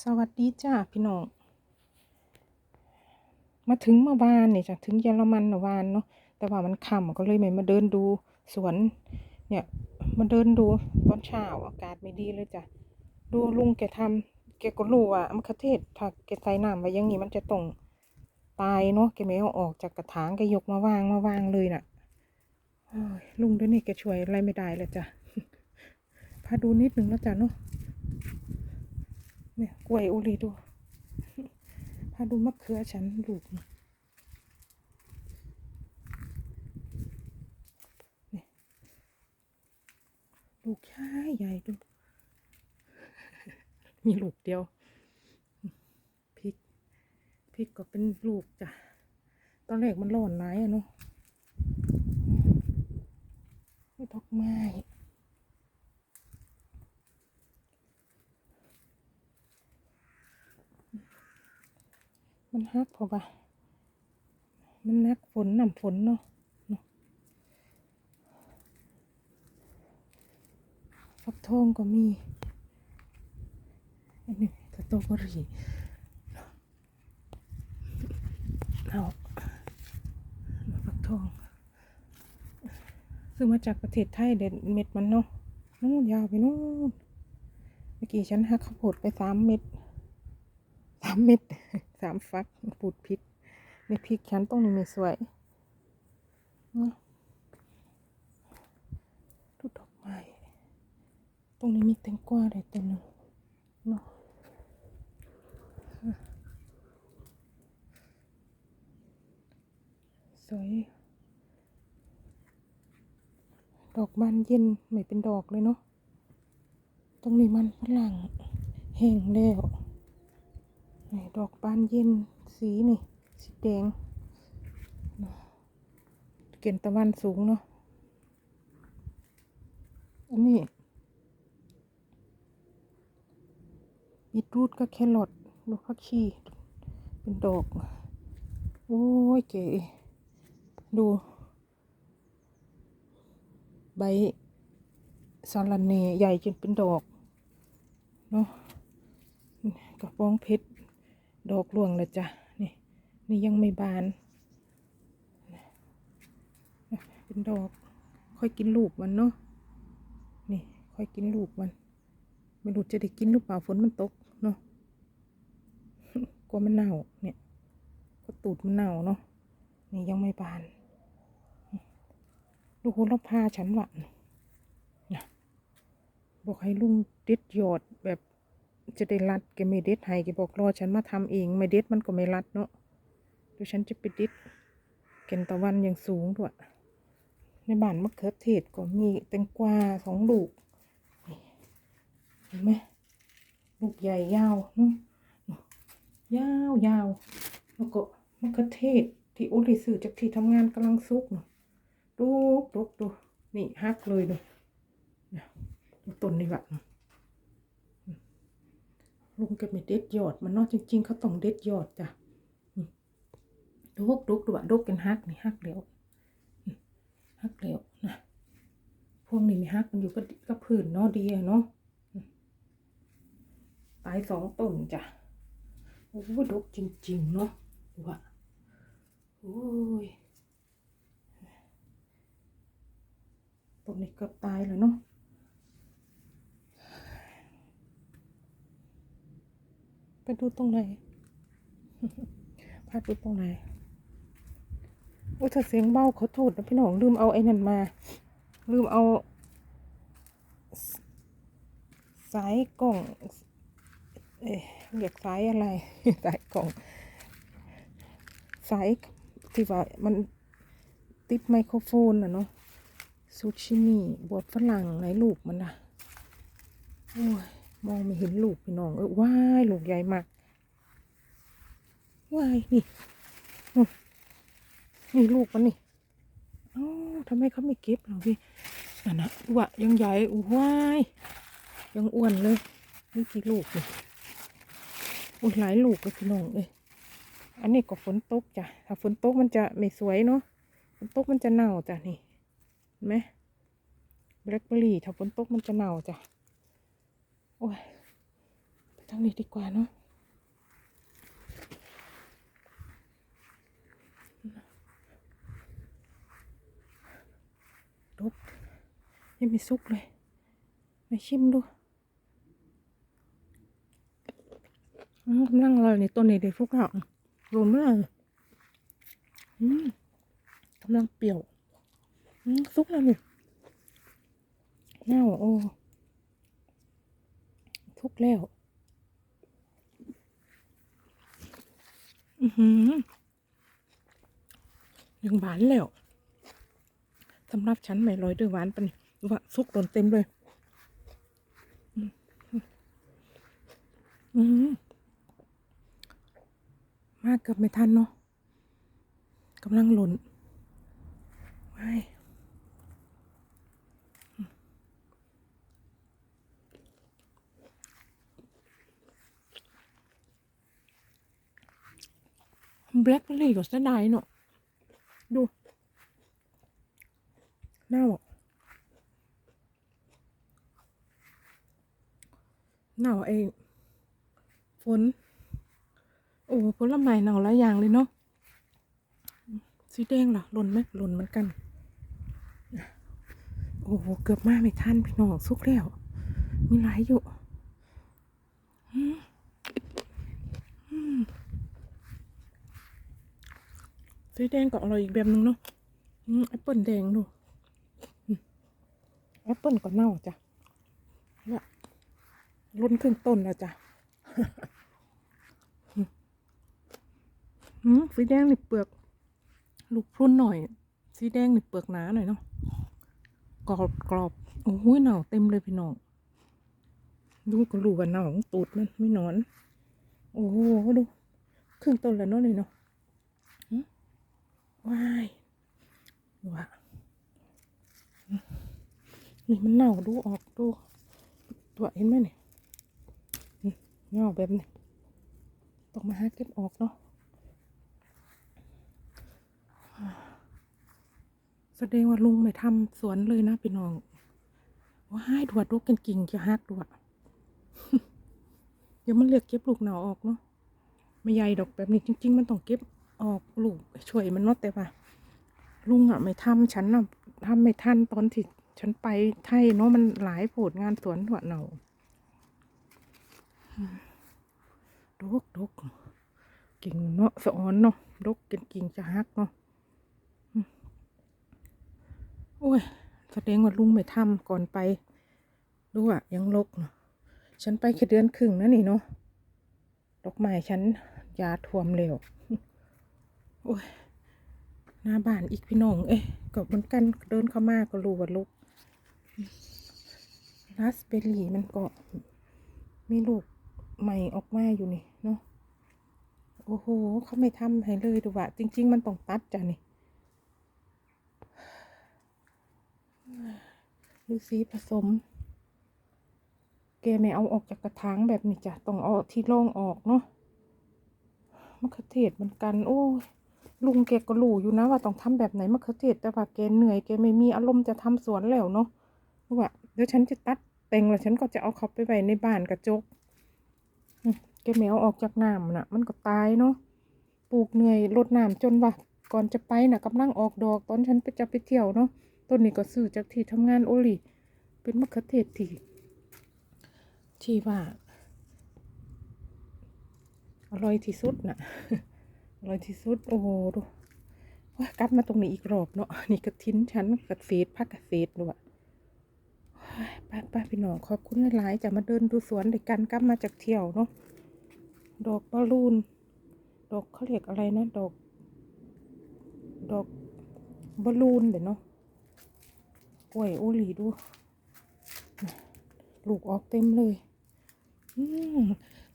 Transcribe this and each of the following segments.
สวัสดีจ้าพี่น้อง มาถึงเมื่อวานเนี่ยจ้ะถึงเยอรมันเมื่อวานเนาะ แต่ว่ามันค่ำก็เลยไม่มาเดินดูสวน เนี่ยมาเดินดูตอนเช้าอากาศไม่ดีเลยจ้ะ ดูลุงแกทำแกก็รู้ว่ามะเขือเทศถ้าแกใส่น้ำไว้อย่างนี้มันจะต้องตายเนาะ แกไม่เอาออกจากกระถางแกยกมาวางมาวางเลยน่ะลุงเดี๋ยวนี้แกช่วยอะไรไม่ได้เลยจ้ะ พาดูนิดหนึ่งแล้วจ้ะเนาะ เนี่ยกล้วยโอรีดูพาดูมะเขือฉันลูกนี่ลูกใหญ่ใหญ่ดู มีลูกเดียวพริกพริกก็เป็นลูกจ้ะ ตอนแรกมันร้อนร้ายอะเนาะไม่ดอกไม้ มันฮักพราะว่ามันนักฝนน้ำฝนเนาะเนาะฟักทองก็มีอันนี้สตรอเบอรี่เอาฟักทองซื้อมาจากประเทศไทยเด็ดเม็ดมันเนาะนู่นยาวไปนู่นเมื่อกี้ฉันหักข้าวโพดไปสามเม็ดสามเม็ด สามฟักปูดพิษในพริกฉันต้องนี่ไม่สวยนาะดูดอกไม้ตรงนี้มีแตงกวาได้ตัวหนึ่งเนาะสวย ดอกบานเย็นไม่เป็นดอกเลยเนาะตรงนี้มันฝรั่งแห้งแล้ว นี่ดอกบานเย็นสีนี่ สีแดงเกณฑ์ตะวันสูงเนาะอันนี้บีทรูทก็แครอทลูกผักชีเป็นดอก โอ้ยเก๋ดู ใบสาระเนใหญ่จนเป็นดอก เนาะกระป้องเพชร ดอกหลวงเลยจ้ะนี่นี่ยังไม่บานเป็นดอก ค่อยกินลูกมันเนาะนี่ค่อยกินลูกมันไม่รู้จะได้กินหรือเปล่าฝนมันตกเนาะกลัวมันเน่าเนี่ยก็ตูดมันเน่าเนาะนี่ยังไม่บานลูกโหระพาฉันหวานนะบอกให้ลุงเด็ดยอดแบบ จะได้รัดแกไม่เด็ดให้แกบอกรอฉันมาทำเองไม่เด็ดมันก็ไม่รัดเนาะเดี๋ยวฉันจะไปเด็ดเกณฑ์ตะวันยังสูงด้วยในบ้านมะเขือเทศก็มีแตงกวาสองลูกเห็นไหมลูกใหญ่ยาวเนาะยาวยาวแล้วก็มะเขือเทศที่อุลิสื่อจากที่ทำงานกำลังซุกเนาะดูดูดูนี่ฮักเลยดูเนี่ยดูต้นนี่แบบ ลุงแกไม่เด็ดยอด มันนอกจริง ๆ เขาต้องเด็ดยอดจ้ะนี่ดูกดูกดูอะดูกกันฮักนี่ฮักแล้วฮักแล้วนะพวกนี้ม่ฮักมันอยู่กับกับพื้นเนาะดีอะเนาะตายสองต้นจ้ะโอ้ยดกจริง ๆ เนาะดูอะโอ้ยตรงนี้เกือบตายแล้วเนาะ ไปดูตรงไหนพาดูตรงไหนโอ้ยถ้าเสียงเบาขอโทษนะพี่น้องลืมเอาไอ้นั่นมา ลืมเอาสสายกล่อง เอ๊ะเรียกสายอะไร สายกล่อง สายที่ว่ามันติดไมโครโฟนอะเนาะซูชินี่บวบฝรั่งไหนลูกมันนะโอ้ย มองไม่เห็นลูกพี่น้องเออว้ายลูกใหญ่มากว้ายนี่นี่ลูกมันนี่เอ้าทำไมเขาไม่เก็บหรอพี่นั่นนะดูอะยังใหญ่อู้ว้ายยังอ้วนเลยนี่กี่ลูกนี่อุ้ยหลายลูกเลยพี่น้องเอ้ยอันนี้ก็ฝนตกจ้ะถ้าฝนตกมันจะไม่สวยเนาะฝนตกมันจะเน่าจ้ะนี่เห็นไหมแบล็คเบอร์รี่ถ้าฝนตกมันจะเน่าจ้ะ โอ้ยไปทางนี้ดีกว่าเนาะดกยังไม่สุกเลยมาชิมดูกำลังอร่อยนี่ตัวนี้เด็กฟุกอะรวมเลยอืมกำลังเปรี้ยวอืมสุกแล้วนี่เน่าโอ้ ทุกแล้ว อือหือยังหวานแล้วสำหรับฉันไม่ลอยด้วยหวานปนว่าซุกโดนเต็มเลยอืมอืมมากเกือบไม่ทันเนาะกำลังหล่นไว้ แบล็คเบอร์รี่ก็เสียดายเนาะดูเน่าะเน่าไอ้ฝนโอ้ผลไม้เน่าหลายอย่างเลยเนาะสีแดงล่ะหล่นไหมหล่นเหมือนกันโอ้โหเกือบมาไม่ทันพี่น้องสุกแล้วมีหลายอยู่อืมอืม สีแดงก็อร่อยอีกแบบนึงเนาะแอปเปิลแดงดูแอปเปิลก็เน่าจ้ะเนี่ยรุ่นขึ้นต้นแล้วจ้ะอืมสีแดงนี่เปลือก ลูกพรุนหน่อย สีแดงนี่เปลือกหนาหน่อยเนาะกรอบกรอบโอ้โหหนาเต็มเลยพี่น้องดูก็รู้ว่าหนาของตูดมันไม่นอน โอ้โหดูครึ่งต้นแล้วเนาะเลยเนาะ ว้ายดูอะหึนี่มันเน่าดูออกดูตัวเห็นไหมเนี่ยเน่าแบบนี้ต้องมาหาเก็บออกเนาะแสดงว่าลุงไม่ทำสวนเลยนะพี่น้องว้ายดวดลูกกันกิ่งจะฮักดวดเดี๋ยวมันเลือกเก็บลูกหนาออกเนาะไม่ใหญ่ดอกแบบนี้จริง ๆ มันต้องเก็บ ออกลูกช่วยมันนาะแต่ว่าลุงอะไม่ทำฉันอะทำไม่ทันตอนที่ฉันไปไทยเนาะมันหลายโผดงานสวนดวดหนาดกดกกิ่งเนาะสะออนเนาะดกกันกิ่งจะฮักเนาะโอ้ยแสดงว่าลุงไม่ทำก่อนไปดูอะยังลกเนอะฉันไปแค่เดือนครึ่งนะนี่เนาะดอกไม้ฉันยาท่วมเร็ว โอ้ยหน้าบ้านอีกพี่น้อง เอ๊ะก็เหมือนกันเดินเข้ามาก็รู้ว่าลูกราสเบอร์รี่มันก็มีลูกใหม่ออกมาอยู่นี่เนาะโอ้โหเขาไม่ทำให้เลยดูว่าจริง ๆ มันต้องตัดจ้ะนี่ฤาษีผสมแกไม่เอาออกจากกระถางแบบนี้จ้ะต้องเอาที่ร่องออกเนาะมะเขือเทศเหมือนกัน โอ้ย ลุงแกก็รู้อยู่นะว่าต้องทำแบบไหนมะเขือเทศแต่ว่าแกเหนื่อยแกไม่มีอารมณ์จะทำสวนแล้วเนาะว่าเดี๋ยวฉันจะตัดเต็งแล้วฉันก็จะเอาเขาไปไว้ในบ้านกระจกแกไม่เอาออกจากน้ำน่ะ มันก็ตายเนาะปลูกเหนื่อยรดน้ำจนว่าก่อนจะไปน่ะกำลังออกดอกตอนฉันไปจะไปเที่ยวเนาะต้นนี้ก็ซื้อจากที่ทำงานโอลีเป็นมะเขือเทศที่ที่ว่าอร่อยที่สุดน่ะ อร่อยที่สุด โอ้โหดูว่ากลับมาตรงนี้อีกรอบเนาะนี่กระทิ้นฉันกระเศษพักกระเศษด้วยป้าป้าพี่น้องขอบคุณหลายๆจะมาเดินดูสวนด้วยกันกลับมาจากเที่ยวเนาะดอกบอลลูน ดอกเขาเรียกอะไรนะดอก ดอกบอลลูนเดี๋ยวเนาะกล้วยโอหลีดูลูกออกเต็มเลย อืม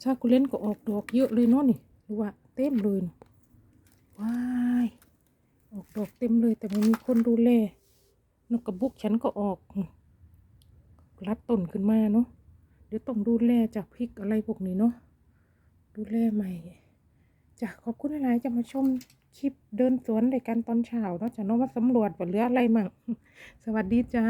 ชากุเลนก็ออกดอกเยอะเลยเนาะนี่ดูว่าเต็มเลยนะ ว้ายออกดอกเต็มเลยแต่ไม่มีคนดูแลนกกระบุกฉันก็ออกรัดต้นขึ้นมาเนาะเดี๋ยวต้องดูแลจากพริกอะไรพวกนี้เนาะดูแลใหม่จ้ะขอบคุณหลายจะมาชมคลิปเดินสวนด้วยกันตอนเช้าเนาะจะเนาะว่าสำรวจว่าเหลืออะไรมั่งสวัสดีจ้า